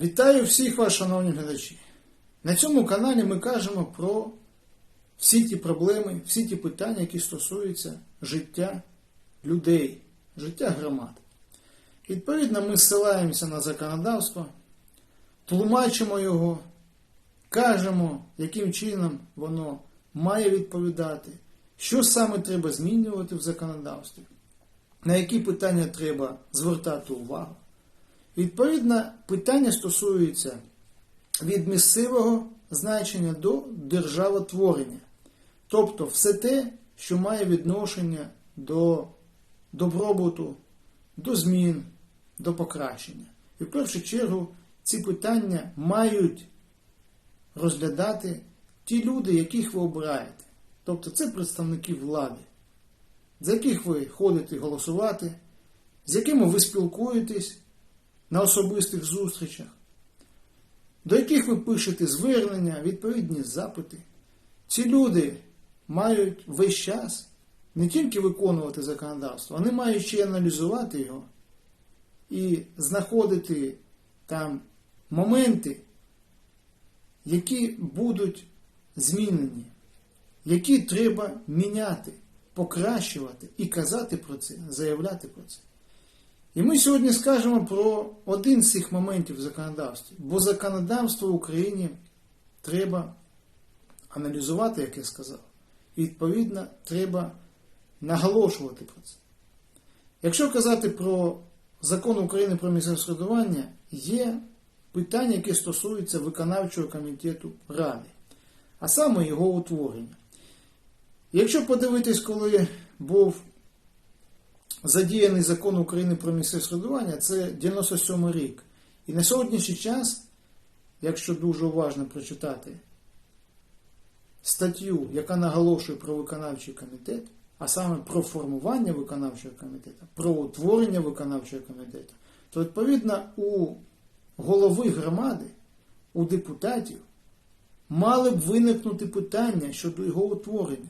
Вітаю всіх вас, шановні глядачі. На цьому каналі ми кажемо про всі ті проблеми, всі ті питання, які стосуються життя людей, життя громад. Відповідно, ми ссилаємося на законодавство, тлумачимо його, кажемо, яким чином воно має відповідати, що саме треба змінювати в законодавстві, на які питання треба звертати увагу. Відповідно, питання стосуються від місцевого значення до державотворення. Тобто все те, що має відношення до добробуту, до змін, до покращення. І в першу чергу ці питання мають розглядати ті люди, яких ви обираєте. Тобто це представники влади, за яких ви ходите голосувати, з якими ви спілкуєтесь на особистих зустрічах, до яких ви пишете звернення, відповідні запити. Ці люди мають весь час не тільки виконувати законодавство, вони мають ще й аналізувати його і знаходити там моменти, які будуть змінені, які треба міняти, покращувати і казати про це, заявляти про це. І ми сьогодні скажемо про один з цих моментів в законодавстві, бо законодавство в Україні треба аналізувати, як я сказав, і відповідно треба наголошувати про це. Якщо казати про закон України про місцеве самоврядування, є питання, які стосуються виконавчого комітету Ради, а саме його утворення. Якщо подивитись, коли був задіяний закон України про місцеве самоврядування, це 97 рік. І на сьогоднішній час, якщо дуже уважно прочитати статтю, яка наголошує про виконавчий комітет, а саме про формування виконавчого комітету, про утворення виконавчого комітету, то відповідно у голови громади, у депутатів мали б виникнути питання щодо його утворення.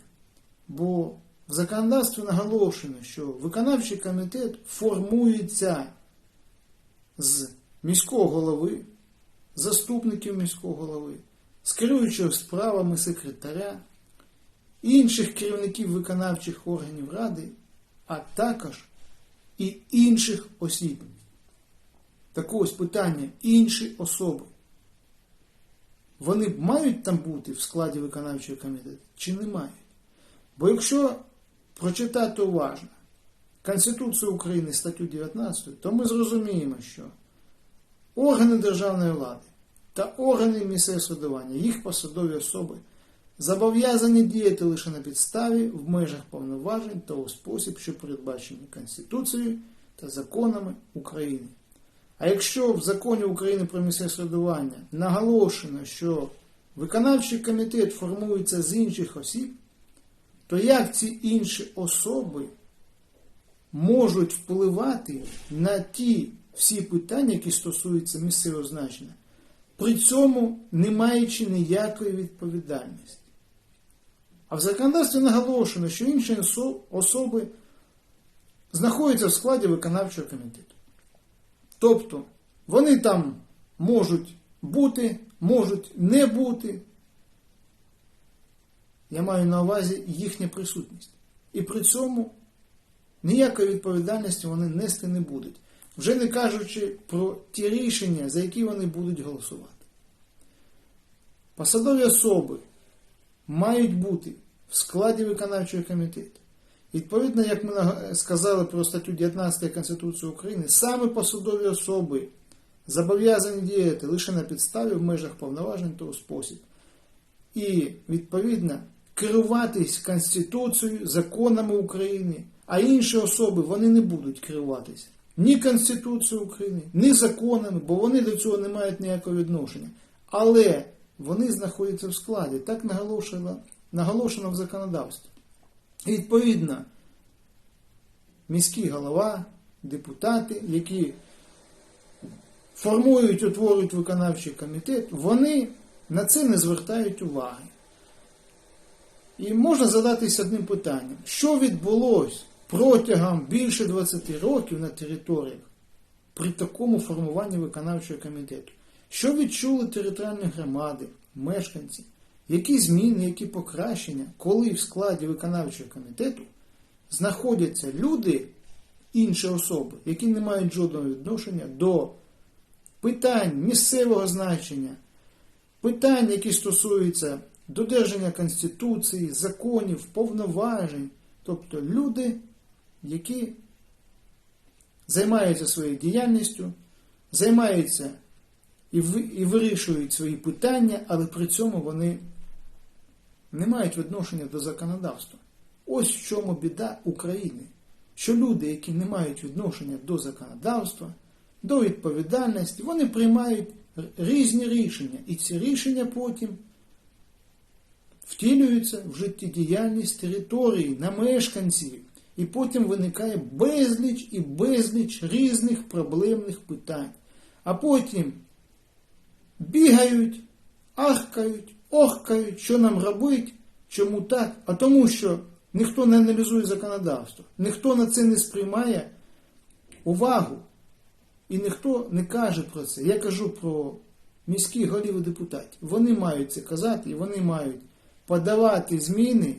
Бо в законодавстві наголошено, що виконавчий комітет формується з міського голови, заступників міського голови, з керуючого справами секретаря, інших керівників виконавчих органів ради, а також і інших осіб. Так ось питання інші особи. Вони мають там бути в складі виконавчого комітету чи не мають? Бо якщо прочитати уважно Конституцію України статтю 19, то ми зрозуміємо, що органи державної влади та органи місцевого самоврядування, їх посадові особи зобов'язані діяти лише на підставі в межах повноважень та у спосіб, що передбачені Конституцією та законами України. А якщо в законі України про місцеве самоврядування наголошено, що виконавчий комітет формується з інших осіб, то як ці інші особи можуть впливати на ті всі питання, які стосуються місцевого значення, при цьому не маючи ніякої відповідальності? А в законодавстві наголошено, що інші особи знаходяться в складі виконавчого комітету. Тобто вони там можуть бути, можуть не бути. Я маю на увазі їхня присутність. І при цьому ніякої відповідальності вони нести не будуть, вже не кажучи про ті рішення, за які вони будуть голосувати. Посадові особи мають бути в складі виконавчого комітету. Відповідно, як ми сказали про статтю 19 Конституції України, саме посадові особи зобов'язані діяти лише на підставі в межах повноважень того спосіб. І, відповідно, керуватись Конституцією, законами України, а інші особи вони не будуть керуватися ні Конституцією України, ні законами, бо вони до цього не мають ніякого відношення. Але вони знаходяться в складі, так наголошено, наголошено в законодавстві. І відповідно, міський голова, депутати, які формують, утворюють виконавчий комітет, вони на це не звертають уваги. І можна задатися одним питанням, що відбулося протягом більше 20 років на територіях при такому формуванні виконавчого комітету? Що відчули територіальні громади, мешканці, які зміни, які покращення, коли в складі виконавчого комітету знаходяться люди, інші особи, які не мають жодного відношення до питань місцевого значення, питань, які стосуються додержання Конституції, законів, повноважень, тобто люди, які займаються своєю діяльністю, займаються і, вирішують свої питання, але при цьому вони не мають відношення до законодавства. Ось в чому біда України. Що люди, які не мають відношення до законодавства, до відповідальності, вони приймають різні рішення. І ці рішення потім втілюються в життєдіяльність території, на мешканців. І потім виникає безліч і безліч різних проблемних питань. А потім бігають, ахкають, охкають, що нам робити, чому так, а тому що ніхто не аналізує законодавство, ніхто на це не сприймає увагу. І ніхто не каже про це. Я кажу про міських голів і депутатів. Вони мають це казати і вони мають подавати зміни,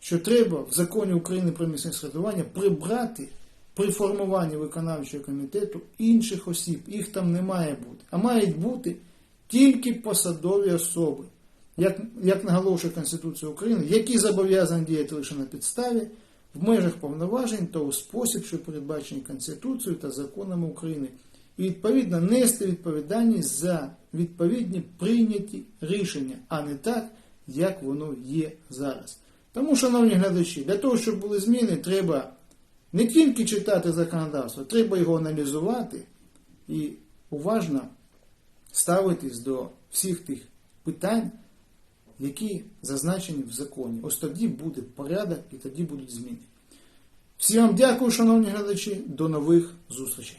що треба в законі України про місцеве самоврядування прибрати при формуванні виконавчого комітету інших осіб. Їх там не має бути. А мають бути тільки посадові особи, як, як наголошує Конституція України, які зобов'язані діяти лише на підставі в межах повноважень та у спосіб, що передбачені Конституцією та законами України, і відповідно нести відповідальність за відповідні прийняті рішення, а не так, як воно є зараз. Тому, шановні глядачі, для того, щоб були зміни, треба не тільки читати законодавство, треба його аналізувати і уважно ставитись до всіх тих питань, які зазначені в законі. Ось тоді буде порядок і тоді будуть зміни. Всім вам дякую, шановні глядачі, до нових зустрічей.